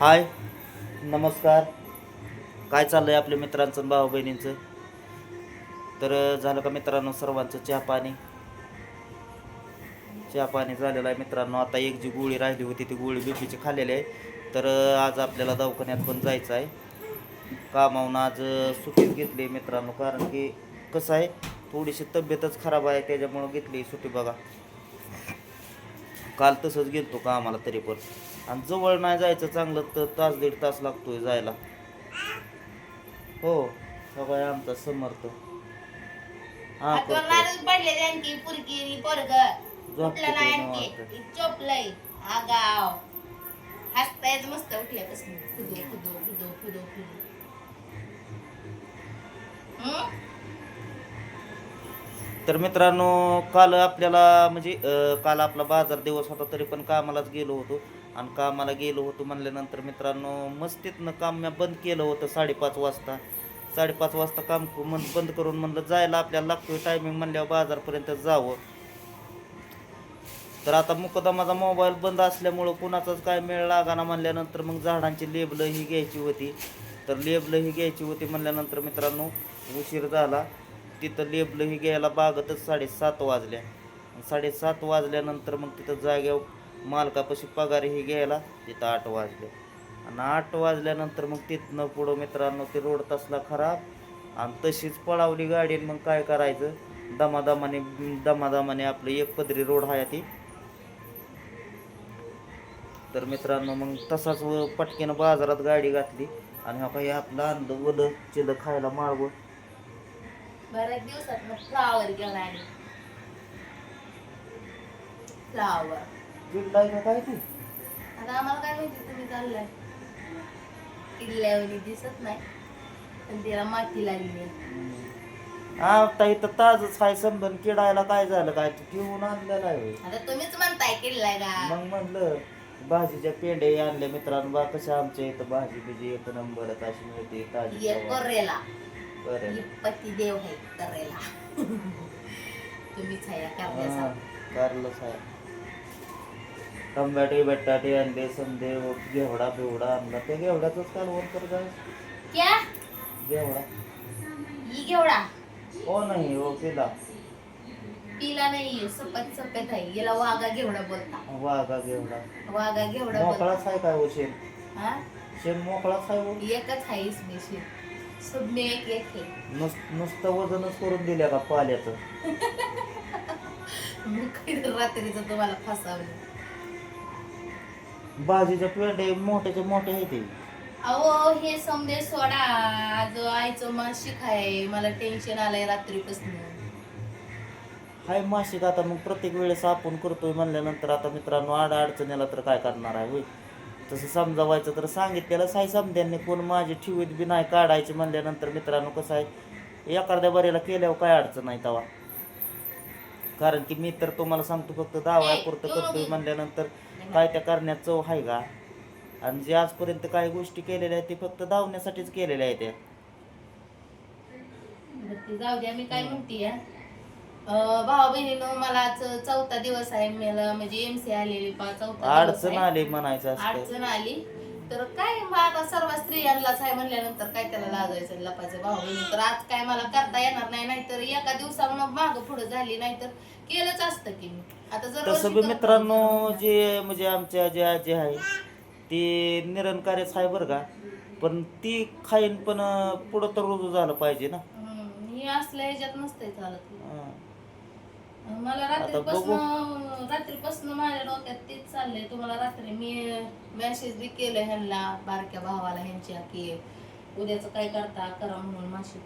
हाय नमस्कार. काय चाललं आहे आपल्या मित्रांचं आणि भाऊ बहिणींचं तर झालं का मित्रांनो सर्वांचं चहा पाणी? चहा पाणी झालेलं आहे मित्रांनो. आता एक जी गोळी राहिली होती ती गोळी बीपीची खाल्लेली आहे. तर आज आपल्याला दवाखान्यात पण जायचं आहे. कामावून आज सुट्टीच घेतली मित्रांनो. कारण की कसं आहे थोडीशी तब्येतच खराब आहे त्याच्यामुळं घेतली सुट्टी बघा. काल तसंच गेलतो का आम्हाला तरी पण. आणि जवळ नाही जायचं चांगलं तर तास दीड तास लागतोय जायला. हो सगळं आमचा समर्थ. हा करतो हातवरणारच पडले त्यांची पुरकी पोरग कुठलं नाही आणखी. चोपलंय आगाव हसतायच मस्त उठल्यापासून खुदो खुदो खुदो खुदो खुदो. हं? तर मित्रांनो काल आपल्याला म्हणजे काल आपला बाजार दिवस होता तरी पण कामालाच गेलो होतो. आणि कामाला गेलो होतो म्हणल्यानंतर मित्रांनो मस्तीतनं काम मी बंद केलं होतं साडेपाच वाजता. साडेपाच वाजता काम मन बंद करून म्हणलं जायला आपल्याला लागतोय टायमिंग म्हणल्यावर बाजारपर्यंत जावं. तर आता मुकदमाचा मोबाईल बंद असल्यामुळं कुणाचाच काय मेळ लागाना म्हणल्यानंतर मग झाडांची लेबलं ही घ्यायची होती. तर लेबलं ही घ्यायची होती म्हणल्यानंतर मित्रांनो उशीर झाला. तिथं लेबलही घ्यायला बागतच साडेसात वाजल्या. साडेसात वाजल्यानंतर मग तिथं जाग्यावर मालकापाशी पगारही घ्यायला तिथं आठ वाजले. आणि आठ वाजल्यानंतर मग तिथनं पुढं मित्रांनो ते रोड तसला खराब. आणि तशीच पळावली गाडी मग काय करायचं? दमादमाने दमादमाने आपलं एक पदरी रोड आहे ती. तर मित्रांनो मग तसाच व बाजारात गाडी घातली. आणि हा काही आपलं अंध वलं चिलं खायला माळवं बऱ्याच दिवसात मग फ्लावर घेऊन आली. फ्लावर काय आता आम्हाला काय माहिती तुम्ही चाललाय. किल्ल्यावरी दिसत नाही पण तिला माती लागली. आता इथं ताजच आहे संबंध किडायला काय झालं काय ते ठेवून आणलेलं आहे. आता तुम्हीच म्हणताय किल्लाय का? मग म्हणलं भाजीच्या पेंडे आणले मित्रांनो बा कशा आमच्या इथं भाजी बिजी एक नंबर अशी मिळते ताजी. करेला बरं. ही पती देव आहे करेला तुम्हीच आहे या हा, करण्यासाठी कारलंच आहे. टमाटे बटाटे अंडे संदे घेवडा बिवडा आणला ते घेवड्याच कालवण कर जाय. क्या? घेवडा. ही घेवडा? हो नाही हो तिला पिला नाही सपत सपत आहे. याला वागा घेवडा बोलता वाघा घेवडा. वागा घेवडा बोलता मोकळाच आहे काय हो शेण? हा? शेण मोकळाच आहे हो? एकच आहे इसमें एक एक है नुस नुसतं वजनच करून दिल्या का पाल्याचं? मग काय रात्रीचं तुम्हाला फसावलं. भाजीच्या पेंडे मोठ्याच्या मोठे आहे ते अहो हे समजे सोडा. आज आईचं मासिक आहे. मला टेन्शन आलंय रात्रीपासून. हाय मासिक आता मग प्रत्येक वेळेस आपण करतोय म्हणल्यानंतर आता मित्रांनो आड अडचणीला तर काय करणार आहे होय? तसं समजावायचं तर सांगितलेलंच आहे समध्यांनी कोण माझी ठेवीत बी नाही काढायची म्हणल्यानंतर मित्रांनो कसं आहे एखाद्या बरेला केल्यावर काय अडचण नाही तवा. कारण की मी तर तुम्हाला सांगतो फक्त दावापुरतं करतोय म्हणल्यानंतर काय त्या करण्यात चव आहे का? आणि जे आजपर्यंत काही गोष्टी केलेल्या आहेत ते फक्त धावण्यासाठीच केलेल्या आहेत त्या. जाऊ द्या मी काय म्हणते भाऊ बहिणीनं मला चौथा दिवस आहे. मला म्हणजे एम सी आलेली पा चौथा दिवस अडचण आहे. आली म्हणायचं असतं. अडचण आली. तर काय मग आता सर्व स्त्रियांनाच आहे म्हणल्यानंतर काय त्याला लाजायचं लपायचं? भाऊ बहिणी तर आज काय मला करता येणार नाही नाहीतर एका दिवसावर माग पुढे झाली नाहीतर केलंच असतं की मी. आता जर तसं बी मित्रांनो जे म्हणजे आमच्या जे आजी आहे ती निरंकार्यच आहे बरं का. पण ती खाईन पण अं, पुढं तर रुजू झालं पाहिजे ना. हे असल्या ह्याच्यात नसतंय चालत. मला रात्रीपासून रात्रीपासून माझ्या डोक्यात तेच चाललंय. तुम्हाला रात्री मी मेसेज बी केलं ह्यांना बारक्या भावाला ह्यांच्या की उद्याचं काय करता करा म्हणून माशी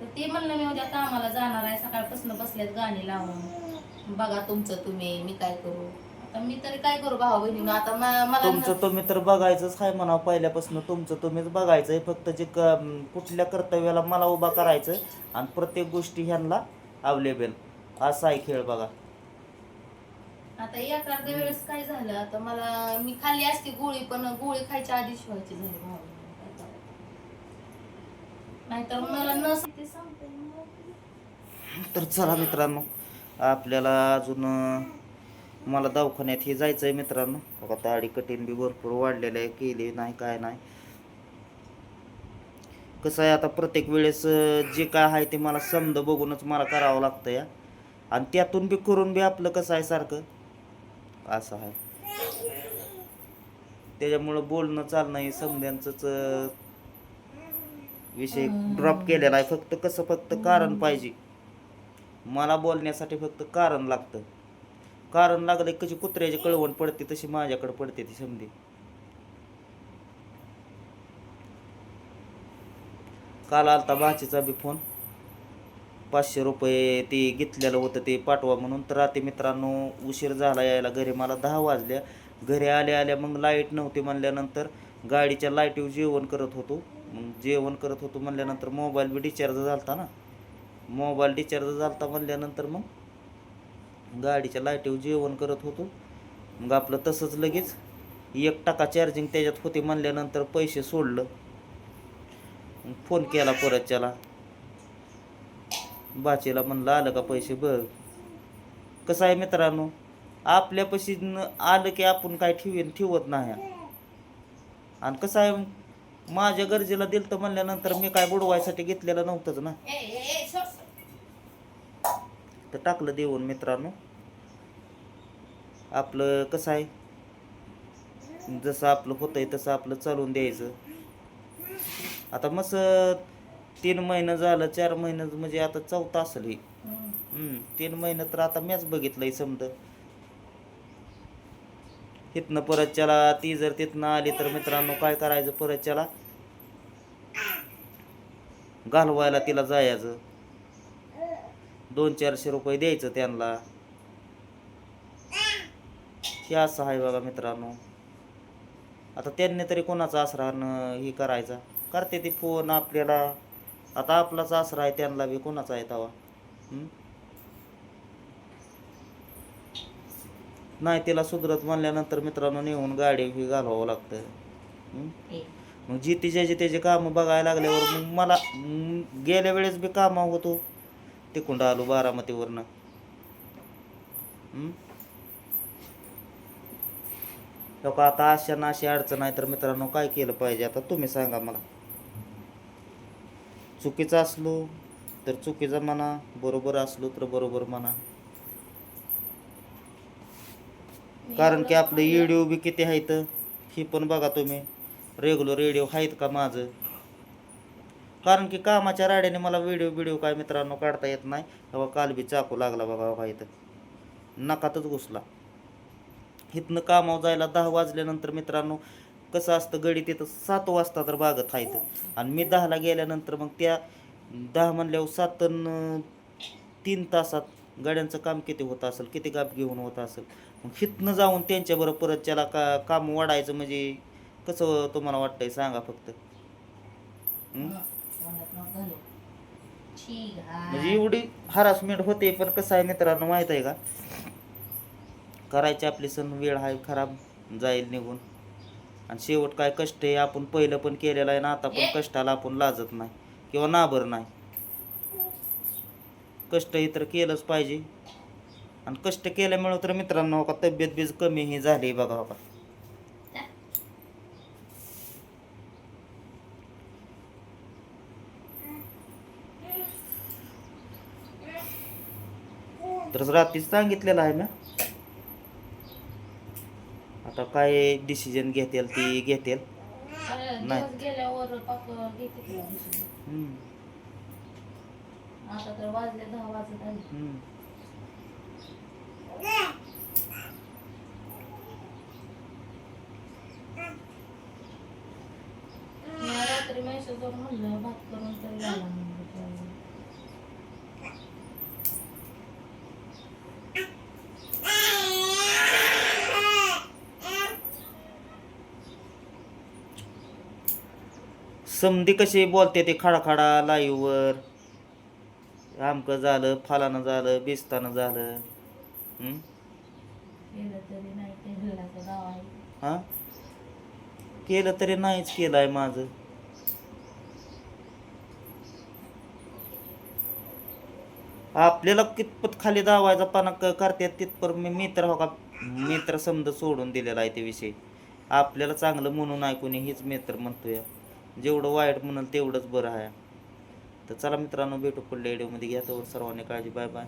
तर ते म्हणलं मी उद्या कामाला जाणार आहे. सकाळपासून बसल्यात गाणी लावून. बघा तुमचं तुम्ही मी काय करू? आता मी तरी काय करू भाऊ बहिणी आता मला तुमचं तुम्ही तर बघायचंच आहे म्हणा पहिल्यापासून. तुमचं तुम्हीच बघायचंय. फक्त जे क- कुठल्या कर्तव्याला मला उभा करायचं आणि प्रत्येक गोष्टी ह्यांना अवेलेबल असा आहे खेळ बघा. आता एखाद्या वेळेस काय झालं आता मला मी खाल्ली असती गोळी पण गोळी खायच्या आधीच व्हायची झाली? नाहीतर मला न ते सांगते तर चला मित्रांनो आपल्याला अजून अं, मला दवाखान्यात हे जायचं आहे मित्रांनो. बघा दाढी कठीण बी भरपूर वाढलेलं आहे केली नाही काय नाही. कसं आहे आता प्रत्येक वेळेस अं, जे काय आहे ते मला समज बघूनच मला करावं लागतं या. आणि त्यातून बी करून बी आपलं कसं आहे सारखं? असं आहे. त्याच्यामुळं बोलणं चालणं हे समध्यांचंच विषय ड्रॉप केलेला आहे. फक्त कसं फक्त कारण पाहिजे. मला बोलण्यासाठी फक्त कारण लागतं. कारण लागलं कशी कुत्र्याची कळवण पडते तशी माझ्याकडे पडते ती समधी काल आलता भाचीचा बी फोन. पाचशे रुपये ते घेतलेलं होतं ते पाठवा म्हणून. तर रात्री मित्रांनो उशीर झाला यायला. घरी मला दहा वाजल्या. घरी आल्या आल्या मग लाइट नव्हती म्हणल्यानंतर गाडीच्या लाईटीवर जेवण करत होतो. मग जेवण करत होतो म्हणल्यानंतर मोबाईल बी डिचार्ज झाला होता ना. मोबाईल डिचार्ज झाला होता म्हणल्यानंतर मग गाडीच्या लाईटीवर जेवण करत होतो. मग आपलं तसंच लगेच एक टाका चार्जिंग त्याच्यात होते म्हणल्यानंतर पैसे सोडलं. फोन केला परत त्याला. बाचीला म्हणलं आलं का पैसे बघ. कसं आहे मित्रांनो आपल्यापाशी आलं की आपण काय ठेवीन ठेवत नाही. आणि कसं आहे माझ्या गरजेला दिलं तर म्हणल्यानंतर मी काय बुडवायसाठी घेतलेलं नव्हतंच ना. तर टाकलं देऊन मित्रांनो. आपलं कसं आहे जसं आपलं होतंय तसं आपलं चालून द्यायचं. आता मस्त तीन महिनं झालं चार महिनं म्हणजे आता चौथा असेल हे. हम्म. तीन महिनं तर आता मॅच बघितलंय समजा तिथनं परत त्याला ती जर तिथनं आली तर मित्रांनो काय करायचं परत त्याला घालवायला तिला जायचं. दोन चारशे रुपये द्यायचं त्यांना. हे असं आहे बघा मित्रांनो. आता त्यांनी तरी कोणाचा आसरा न हे करायचा? करते ती फोन आपल्याला. आता आपलाच आसरा आहे त्यांना बी कोणाचा आहे तवा? नाही तिला सुधरत म्हणल्यानंतर मित्रांनो नेऊन गाडी ही घालवावं लागतं मग जी तिच्याचे त्याचे कामं बघायला लागल्यावर मग मला गेल्या वेळेस बी कामं होतो तिकुंड आलो बारामतीवरनं. हम्म? का आता अशा ना अशी अडचण आहे तर मित्रांनो काय केलं पाहिजे? आता तुम्ही सांगा मला. चुकीचं असलो तर चुकीचं म्हणा बरोबर असलो तर बरोबर म्हणा. कारण की आपलं व्हिडिओ बी किती आहेत ही पण बघा तुम्ही. रेग्युलर व्हिडिओ आहेत का माझं? कारण की कामाच्या राड्याने मला व्हिडिओ व्हिडिओ काय मित्रांनो काढता येत नाही. तेव्हा काल बी चाकू लागला बघा बघा इथं. नकातच घुसला. इथनं कामावर जायला दहा वाजल्यानंतर मित्रांनो कसं असतं गडी तिथं सात वाजता तर बागत आहेत आणि मी दहाला गेल्यानंतर मग त्या दहा म्हणल्यावर सात तीन तासात गाड्यांचं काम किती होत असेल किती गाप घेऊन होत असेल. मग हिथनं जाऊन त्यांच्याबरोबर परत त्याला का काम वाढायचं म्हणजे कसं तुम्हाला वाटतंय सांगा फक्त. म्हणजे एवढी हरासमेंट होते पण कसं आहे मित्रांनो माहीत आहे का? करायची आपली सण वेळ आहे खराब जाईल निघून. आणि शेवट काय कष्ट हे आपण पहिलं पण केलेलं आहे ना आता पण कष्टाला आपण लाजत नाही किंवा नाबर नाही. कष्ट हे तर केलंच पाहिजे. आणि कष्ट केल्यामुळे तर मित्रांनो का तब्येत बीज कमी ही झाली बघा का तर रात्रीच सांगितलेलं आहे ना? आता काय डिसिजन घेतील ती घेतील अरे, नाही. दिवस गेल्यावर पाक घेते ते decision. हम्म, आता तर वाजले दहा वाजत आले हम्म. मी रात्री मेसेज करून म्हणलं भात करून तरी झाला म्हणलं समधी कशी बोलते ते खडाखडा लाईव्हवर आमकं झालं फालानं झालं बिस्तानं झालं. हा? केलं तरी नाहीच केलं आहे माझं. आपल्याला कितपत खाली दावायचा पाना करतात तिथपर मी मी तर हो का? मित्र समजा सोडून दिलेला आहे ते विषय. आपल्याला चांगलं म्हणून ऐकून हीच मित्र म्हणतोय. जेवढं वाईट म्हणाल तेवढंच बरं आहे. तर चला मित्रांनो भेटू पुढल्या व्हिडिओमध्ये घ्या तर सर्वांनी काळजी बाय बाय